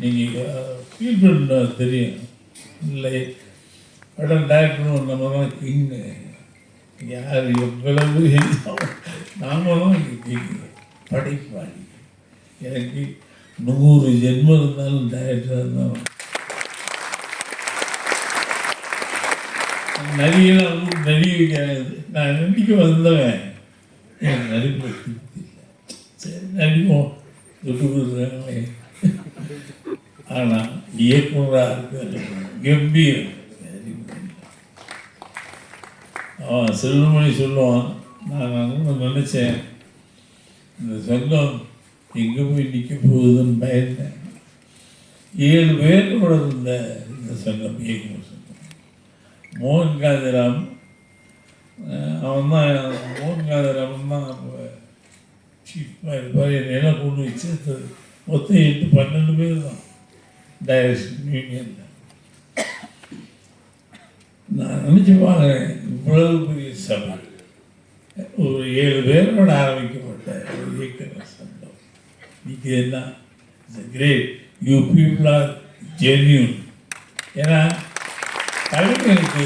நீங்கள் ஃபீல் பண்ண தெரியும். இல்லை படம் டேரக்டரும் நம்ம தான் கிங்கு யார் எவ்வளவு நாமளும் இங்கே கிங்கு படைப்பாளி. எனக்கு நூறு ஜென்மம் இருந்தாலும் டேரக்டராக இருந்தாலும் நடிகெல்லாம் நடிகை நான் நடிக்க வந்தவன். என் நடிப்பு சரி நடிப்போம். துட்டு கொடுக்குறாங்களே ஆனால் இயக்குனராக இருக்காரு. கம்பீரம். அவன் செல்வமணி சொல்லுவான். நான் வந்து நினச்சேன் இந்த சங்கம் எங்கே போய் நிற்க போகுதுன்னு பயந்தேன். ஏழு பேரோட இருந்த இந்த சங்கம் இயக்குனர் சங்கம். மோகன் காந்திராம் அவன் தான் மோகன் காந்திராமன் தான் சீஃபாக இருப்பார். என்னெல்லாம் கொண்டு வச்சு மொத்தம் எட்டு பன்னெண்டு பேர் தான். டைரக்ஷன் யூனியனில் நான் நினச்சி பார்க்குறேன் இவ்வளவு பெரிய சபை. ஒரு ஏழு பேரோட ஆரம்பிக்கப்பட்ட ஒரு இயக்குனர் சங்கம் இது என்ன? It's great you people are genuine ஏன்னா கலைஞருக்கு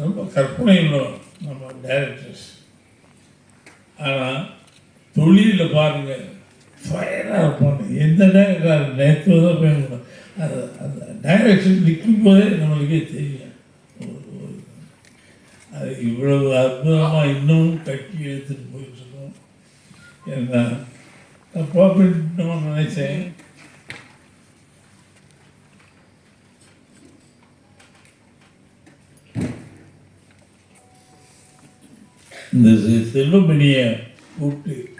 ரொம்ப கற்பனை உள்ளோம் நம்ம டைரக்டர்ஸ் ஆனால் தொழிலில் பாருங்கள் ஃபயராக இருப்பாங்க எந்த டைரக்டர் நேற்று தான் போய் அது அந்த டைரக்ஷன் நிற்கும் போதே நம்மளுக்கே தெரியும். அது இவ்வளவு அற்புதமாக இன்னும் கட்டி எடுத்துட்டு போயிட்டு இருக்கோம். ஏன்னா தப்பாக போயிட்டோம்னு நினைச்சேன். இந்த செ- செல்வமணியை கூப்பிட்டு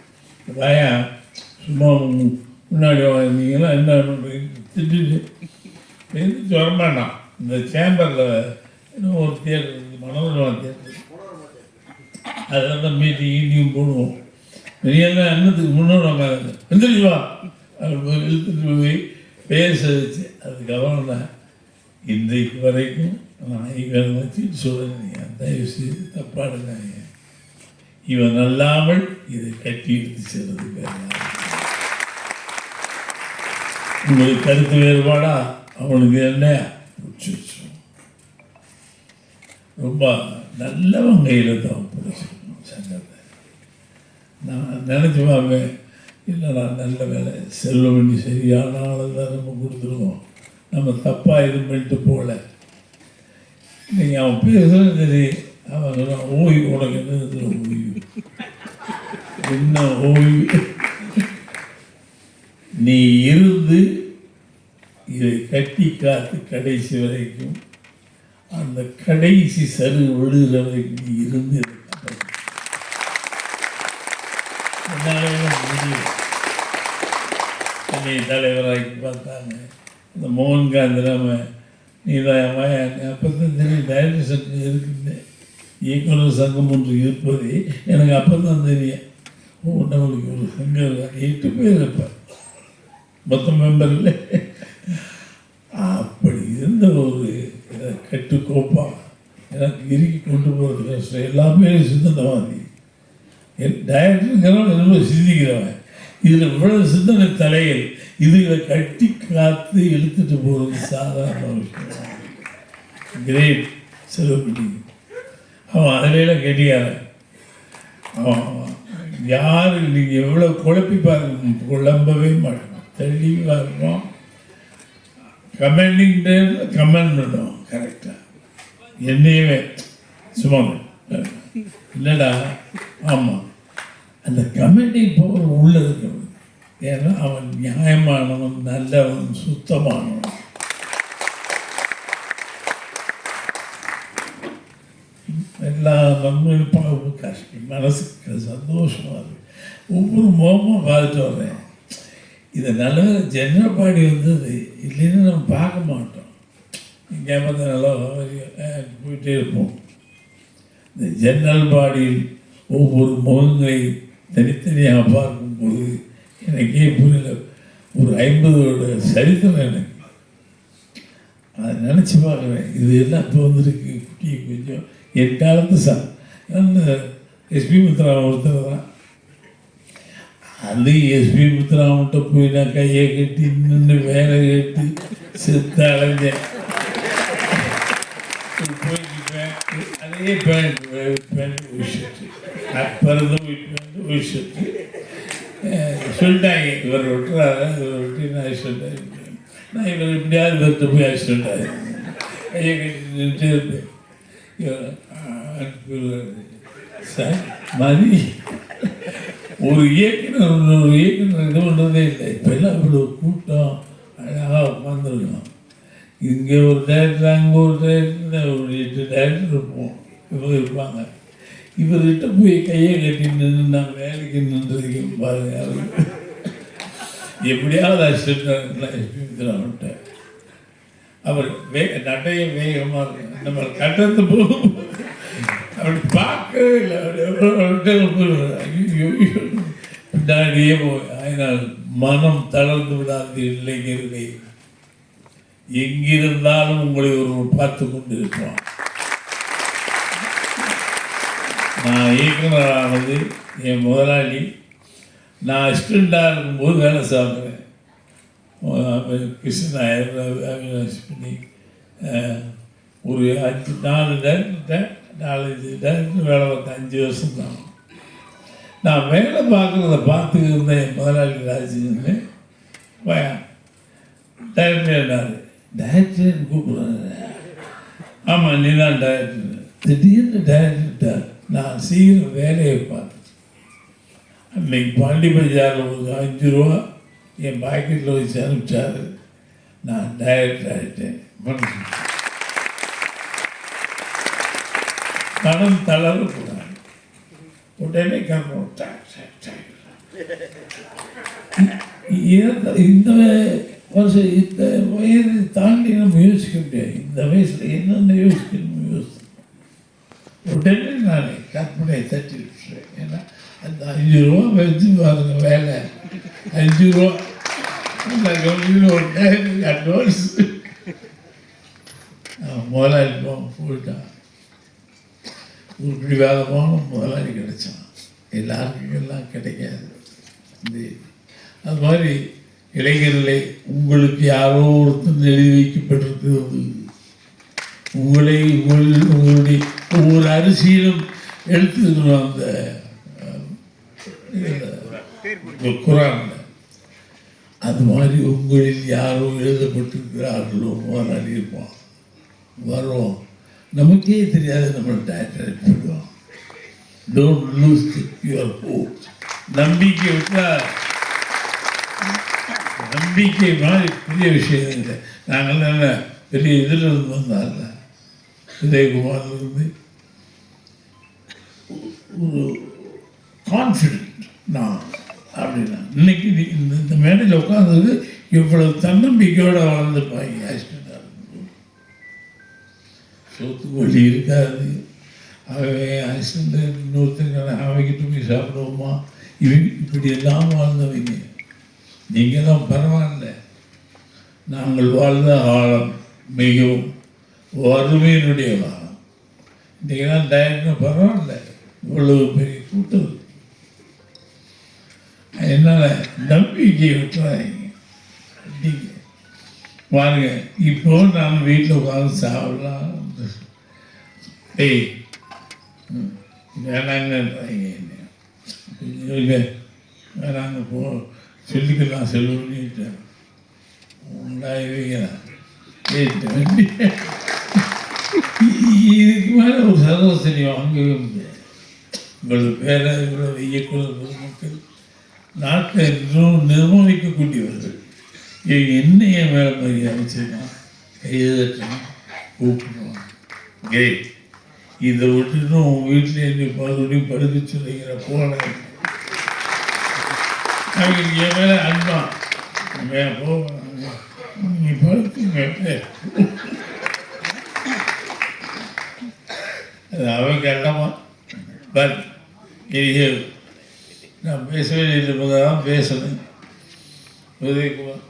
ராயா சும்மா முன்னாடி வந்தீங்கன்னா என்ன திட்டிட்டு. திட்டுட்டு எந்திரிச்சு இந்த சேம்பரில் இன்னும் ஒரு தேட்டர் மனோரமா தேட்டர். அதில் தான் மீட்டிங் ஈட்டிங் போடுவோம். வெளியெல்லாம் அன்னத்துக்கு முன்னோட உட்காந்து எந்திரிச்சு வா. போய் இழுத்துட்டு போய் பேச வச்சு அதுக்கப்புறம் தான். இன்றைக்கு வரைக்கும் நான் இவனை வச்சு சொல்லுங்க தயவு செய்து தப்பாடுங்க. இவன் அல்லாமல் இதை கட்டி எடுத்து செல்றதுக்கு உங்களுக்கு கருத்து வேறுபாடா? அவனுக்கு என்ன? ரொம்ப நல்ல வகையில் தான் பிடிச்சிருக்கணும் சங்கத்தை. நான் நினச்சி பார்ப்பேன் இல்லைடா நல்ல வேலை செல்வமணி சரியான ஆளை தான் நம்ம கொடுத்துருவோம். நம்ம தப்பாக இது பண்ணிட்டு போகல. நீங்கள் அவன் பேசுறது சரி அவன் ஓய்வு உனக்கு என்ன ஓய்வு? என்ன ஓய்வு? நீ இருந்து இதை கட்டி காத்து கடைசி வரைக்கும் அந்த கடைசி சரு விழுகிற வரைக்கும் நீ இருந்து இதை என்னை தலைவராக்கி பார்த்தாங்க. இந்த மோகன்காந்த் நம்ம நீ தான் அப்போ தான் தெரியும் டைரக்டர் சங்கம் இருக்குது இயக்குனர் சங்கம் ஒன்று இருப்பது எனக்கு அப்போ தான் தெரியும். ஓ நம்மளுக்கு ஒரு சங்கம் எட்டு பேர் இருப்பேன் மொத்த மெம்பர் இல்லை அப்படி இருந்த ஒரு கெட்டுக்கோப்பா எனக்கு இறுக்கி கொண்டு போகிறது கஷ்டம். எல்லாமே சிந்தனவாதி டைரக்டருங்கிறவன் ரொம்ப சிந்திக்கிறவன். இதில் இவ்வளவு சிந்தனை தலைகள் இதுகளை கட்டி காத்து இழுத்துட்டு போகிறது சாதாரண விஷயம். கிரேட் செலவுபடி அவன் அதிலெல்லாம் கெட்டியாரன் அவன் யார் நீங்கள் எவ்வளோ குழப்பி பாருங்க குழம்பவே மாட்டேன். தெளிவாக இருக்கும் கமெண்டிங் கமெண்ட் பண்ணுவோம் கரெக்டாக என்னையவே சும்மா இல்லைடா ஆமாம் அந்த கமெண்டிங் பவர் உள்ள இருக்கவன் ஏன்னா அவன் நியாயமானவன் நல்லவன் சுத்தமானவன். எல்லா நம்மளும் கஷ்டம். மனசுக்கு சந்தோஷமாக இருக்கு. ஒவ்வொரு முகமும் பார்த்துட்டு வரேன் இது நல்ல ஜென்ரல் பாடி வந்தது. இல்லைன்னு நம்ம பார்க்க மாட்டோம். இங்கே வந்து நல்லா போயிட்டே இருப்போம். இந்த ஜன்னல் பாடியில் ஒவ்வொரு முகங்களை தனித்தனியாக பார்க்கும்போது எனக்கே புரியல. ஒரு ஐம்பது வருட சரித்திரம் எனக்கு. அதை நினச்சி பார்க்குறேன். இது எல்லாம் இப்போ வந்திருக்கு. குட்டி கொஞ்சம் என் காலத்து சா எஸ்பி மித்ரா ஒருத்தர் தான். அது எஸ்பி முத்துராமட்ட போய் நான் கையை கட்டி நின்று வேலை கட்டி செத்து அலைஞ்சேன் போய் பேண்ட் அதே பேண்ட் பேண்ட் விஷயத்து அப்பறந்து பேண்ட் விஷயத்து சொல்லிட்டாங்க இவர் விட்டுறாரு இவர் விட்டு நான் ஆக்சிடென்ட் நான் இவர் எப்படியாவது இவர்கிட்ட போய் ஆக்சிடென்ட் ஆகிருந்தேன் கையை கட்டி நின்றுட்டு இருந்தேன். இவர் அனுப்பிடுவாரு சார் மதி. ஒரு இயக்குனர் ஒரு இயக்குனர் இது பண்ணுறதே இல்லை இப்போ எல்லாம் இவ்வளோ கூட்டம் அழகாக உட்காந்துருக்கோம் இங்கே ஒரு டேரக்டர் அங்கே ஒரு டேரக்டர் ஒரு எட்டு டேரக்டர் இருப்போம் இவங்க இருப்பாங்க இவர்கிட்ட போய் கையை கட்டி நின்று நான் வேலைக்கு நின்றுருக்கேன் பாருங்க அவருக்கு எப்படியாவது அசிஸ்டன்ட் அவர் வேக நடைய வேகமாக இருக்கும் நம்ம கட்டத்து போகும் அப்படி பார்க்கவே இல்லை அப்படி ஐயோ. பின்னாடியே போய் அதனால் மனம் தளர்ந்து விடாது இளைஞர்களே. எங்கிருந்தாலும் உங்களை ஒருவர் பார்த்து கொண்டு இருப்பான் நான் இயக்குனரானது என் முதலாளி. நான் அசிஸ்டண்டாக இருக்கும்போது வேலை சாப்பிட்றேன். கிருஷ்ணன் அவினாஷ் பண்ணி ஒரு அஞ்சு நாலு டேரக்டர் நாலஞ்சு டேரக்டர் வேலை பார்த்தேன் அஞ்சு வருஷம் தான். நான் வேலை பார்க்குறத பார்த்து இருந்தேன் என் முதலாளி ராஜின்னு டைரக்டர் டைரக்டர் கூப்பிடுறாங்க ஆமாம் நீ தான் டைரக்டர். திடீர்னு டைரக்டர் நான் சீக்கிரம் வேலையை பார்த்தேன் அன்னைக்கு பாண்டி பஜாரில் ஒரு அஞ்சு ரூபா என் பாக்கெட்டில் வச்சு அனுப்பிச்சாரு. நான் டைரக்டர் ஆகிட்டேன் மனசு. தளரக்கூடாது உடனே கர்மம் இந்த- வருஷம் இந்த வயது தாண்டி நம்ம யோசிக்க முடியாது இந்த வயசில் என்னென்ன யோசிக்கணும் யோசிக்கணும் உடனே நான் கற்பனையை தட்டி விட்டுறேன். ஏன்னா அந்த அஞ்சு ரூபா வச்சு பாருங்க வேலை. அஞ்சு ரூபா. நான் அட்வான்ஸ் முதலாளி போட்டான் போயிட்டான் முதலாளி கிடைச்சான். எல்லாருக்கும் எல்லாம் கிடைக்காது. இந்த அது மாதிரி இளைஞர்களை உங்களுக்கு யாரோ ஒருத்தர் எழுதி வைக்கப்பட்டிருக்கிறது. உங்களை உங்கள் உங்களுடைய ஒவ்வொரு அரிசியிலும் எடுத்துக்கணும் அந்த குரான் அது மாதிரி உங்களில் யாரோ எழுதப்பட்டிருக்கிறார்களோ முதலாளி இருப்பான். வருவோம் நமக்கே தெரியாது நம்ம டயட் போயிடுவோம் டோன்ட் லூஸ் யுவர் ஹோப் நம்பிக்கை விட்டால் நம்பிக்கை மாதிரி பெரிய விஷயம் இல்லை. நாங்கள் நல்ல பெரிய இதில் இருந்து வந்தால உதயகுமார்லேருந்து ஒரு கான்ஃபிடென்ட் நான் அப்படின்னா. இன்னைக்கு இந்த இந்த மேடையில் உட்கார்ந்தது இவ்வளவு தன்னம்பிக்கையோடு வளர்ந்துருப்பாங்க ஆக்சுவலி சோத்துக்கு வழி இருக்காது. அவன் ஆக்சிடென்ட் இன்னொருத்தங்க அவங்கிட்ட போய் சாப்பிடுவோமா? இவங்க இப்படி எல்லாம் வாழ்ந்தவங்க. நீங்கள் தான் பரவாயில்ல. நாங்கள் வாழ்ந்த காலம் மிகவும் வறுமையினுடைய காலம். இன்றைக்கெல்லாம் டயட்னு பரவாயில்ல. இவ்வளவு பெரிய கூட்டம். என்னால் நம்பிக்கையை விட்டுறாங்க நீங்க பாருங்க இப்போ நான் வீட்டில் உட்காந்து சாப்பிடலாம். ஏய் ம், இல்லை வேணாங்க போ சொல்லிக்கலாம் செல்வன்ட்டு உண்டாயிருவீங்க இதுக்கு மேலே ஒரு சதவசனி வாங்கவே முடியாது இவ்வளவு பேரை இவ்வளவு இயக்குனர் பொதுமக்கள் நாட்டை இன்னும் நிர்மாணிக்கக்கூடியவர்கள் இவங்க என்ன என் மேலே மரியாதை வச்சிருக்கான் கையெழுத்தணும் கூப்பிடுவான் கிரேட் இதை விட்டுட்டு உன் வீட்டில் என்னை மறுபடியும் படுக்க சொல்லிக்கிற போன அவங்களுக்கு என் மேலே அன்பா? மே நீ படுத்துங்க அது அவங்க கண்டமா? பட் இது நான் பேச வேண்டியது தான் பேசணும். உதயகுமார்.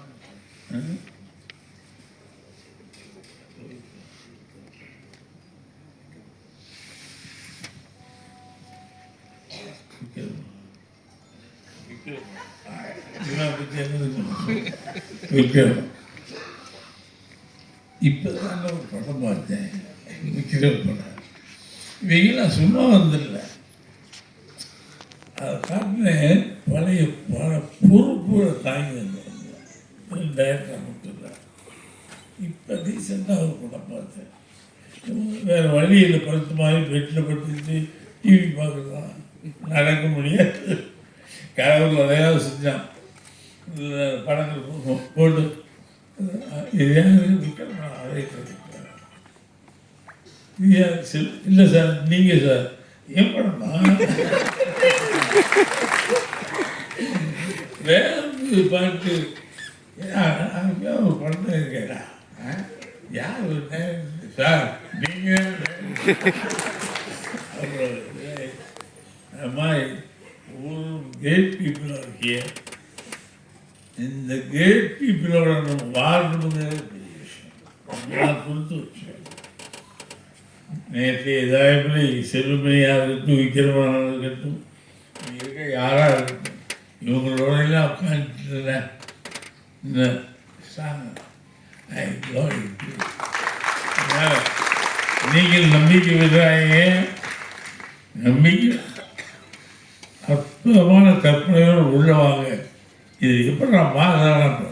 விக்ரம் இப்போதான் ஒரு படம் பார்த்தேன். விக்ரம் படம். இவங்கெல்லாம் சும்மா வந்துடல அதை காட்டினேன் பழைய பல பொறுப்புகளை தாங்கி வந்தவங்க. டேரக்டர் கொடுத்துருந்தேன் இப்போ ரீசெண்டாக ஒரு படம் பார்த்தேன். வேறு வழியில் படுத்து மாதிரி பெட்டில் படுத்துட்டு டிவி பார்க்கலாம் நடக்க முடியாது. கடவுள் நிறையா செஞ்சான். படங்கள் போ- போட்டு. இதையாவது விற்கணும் அதை இல்லை சார் நீங்கள் சார். என் படமா வேற ஒரு பாட்டு. அங்கே ஒரு படம் இருக்கேடா யார் ஒரு நேரம் சார் நீங்கள் அப்புறம் இந்த மாதிரி ஒரு கேட் பீப்புள் இருக்கிய இந்த கேட் பீப்புளோட நம்ம வாழ்றதுங்கிறது பெரிய விஷயம் நான் கொடுத்து வச்சேன் நேற்று ஏதாவது செல்லுமையாக இருக்கட்டும் விக்கிரமனாக இருக்கட்டும் இருக்க யாராக இருக்கட்டும் இவங்களோட எல்லாம் உட்காந்துட்டு இந்த சாங் ஐ நீங்கள் நம்பிக்கை விடுறாங்க நம்பிக்கை. அற்புதமான கற்பனையோடு உள்ளவாங்க இது எப்படி நான் பாருங்க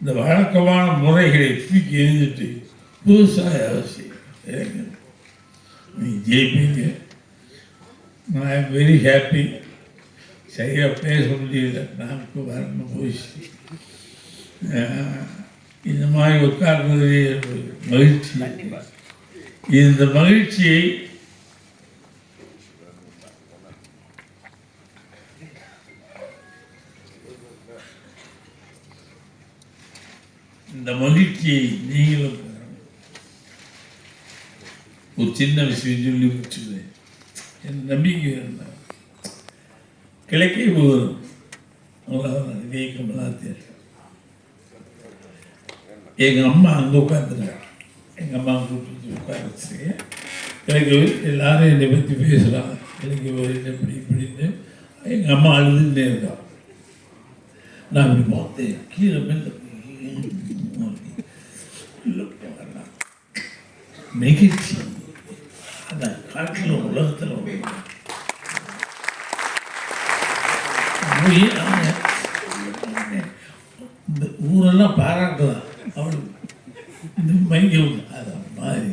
இந்த வழக்கமான முறைகளை தூக்கி எரிஞ்சிட்டு புதுசாக அவசியம் நீங்கள் ஜெயிப்பீங்க. நான் ஐம் வெரி ஹாப்பி சரியாக பேச முடியல. நாக்கு வரணும் போயிடுச்சு. இந்த மாதிரி உட்கார்ந்தது மகிழ்ச்சி. இந்த மகிழ்ச்சியை இந்த மகிழ்ச்சியை நீங்களும் ஒரு சின்ன விஷயம் சொல்லி முடிச்சுக்கிறேன். என் நம்பிக்கை என்ன? கிழக்கே போகிறோம் அவ்வளோதான் இதே தெரியும் எங்கள் அம்மா அங்கே உட்காந்துருக்காங்க எங்கள் அம்மா கூப்பிட்டு உட்கார வச்சு எனக்கு எல்லாரும் என்னை பற்றி பேசுகிறாங்க எனக்கு என்ன இப்படி இப்படின்னு. எங்கள் அம்மா அழுதுன்னே இருக்கான் நான் இப்படி பார்த்தேன். கீழே மேலே உள்ள போகலாம் நெகிழ்ச்சி அந்த காட்டில் உலகத்தில் போய் இந்த ஊரெல்லாம் பாராட்டுதான் அவள் இந்த மையம் அது மாதிரி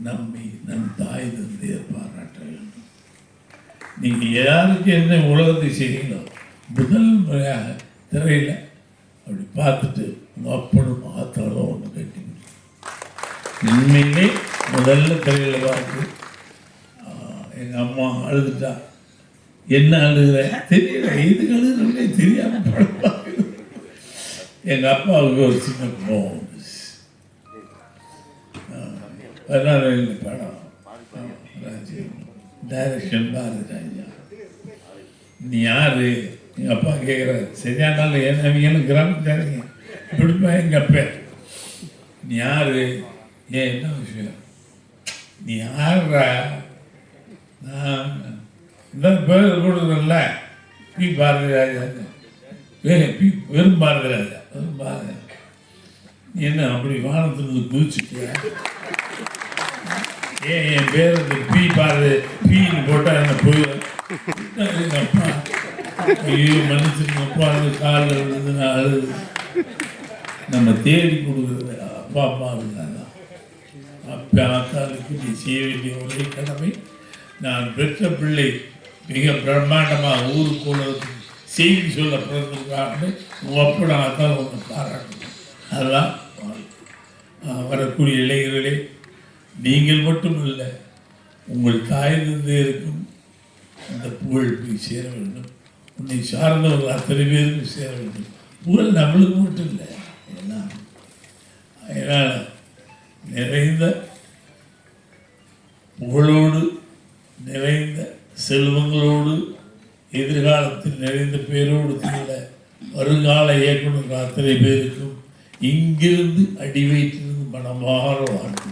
நம்பி நம் தாய் தந்தையர் பாராட்ட வேண்டும். நீங்கள் யாருக்கு என்ன உலகத்தை செய்யீங்களோ முதல் முறையாக திரையில் அப்படி பார்த்துட்டு உங்கள் அப்பனும் ஆத்தாலும் ஒன்று கட்டி உண்மையிலே முதல்ல தலையில் பார்த்து எங்கள் அம்மா அழுதுட்டா. என்ன அழுகிற? தெரியல. இது அழுகுறே தெரியாம எங்கள் அப்பாவுக்கு ஒரு சின்ன கோவம் பதினாறு படம். டைரக்ஷன் பாரதிராஜா நீ யாரு? எங்கள் அப்பா கேட்குற சரியானாலும் ஏன் அவங்களும் கிராமத்தாருங்க இப்படிப்பா எங்கள் அப்பா. நீ யாரு? ஏன் என்ன விஷயம்? நீ யாருடா நான் இந்த பேர் கொடுக்குறேன்ல பி பாரதிராஜா. பி வெறும் பாரதிராஜா. வெறும் பாரதி நீ என்ன அப்படி வானத்திலிருந்து குதிச்சுட்டியா? ஏன் என் பேர் வந்து பி பாரதி பின்னு போட்டால் என்ன போயிடும் எங்கள் அப்பா ஐயோ மன்னிச்சிருங்கப்பா அந்த காலில் விழுந்து நான் அழுது. நம்ம தேடி கொடுக்குறது அப்பா அம்மா இருந்தாங்க அப்பாத்தாளுக்கு நீ செய்ய வேண்டிய ஒரே கடமை நான் பெற்ற பிள்ளை மிக பிரம்மாண்டமாக ஊருக்கு உள்ளதுக்கு செய்தி சொல்ல பிறந்திருக்கான்னு உங்கள் அப்பா ஒன்று பாராட்டணும் அதெல்லாம் வரக்கூடிய இளைஞர்களே நீங்கள் மட்டும் இல்லை உங்கள் தாய் இருக்கும் அந்த புகழ் போய் சேர வேண்டும். உன்னை சார்ந்தவர்கள் அத்தனை பேருக்கும் சேர வேண்டும். புகழ் நம்மளுக்கு மட்டும் இல்லை என்ன அதனால் நிறைந்த புகழோடு நிறைந்த செல்வங்களோடு எதிர்காலத்தில் நிறைந்த பேரோடு திகழ வருங்கால இயக்குநர்கள் அத்தனை பேருக்கும் இங்கிருந்து அடி வைத்திருந்து மனமாற வாழ்க்கை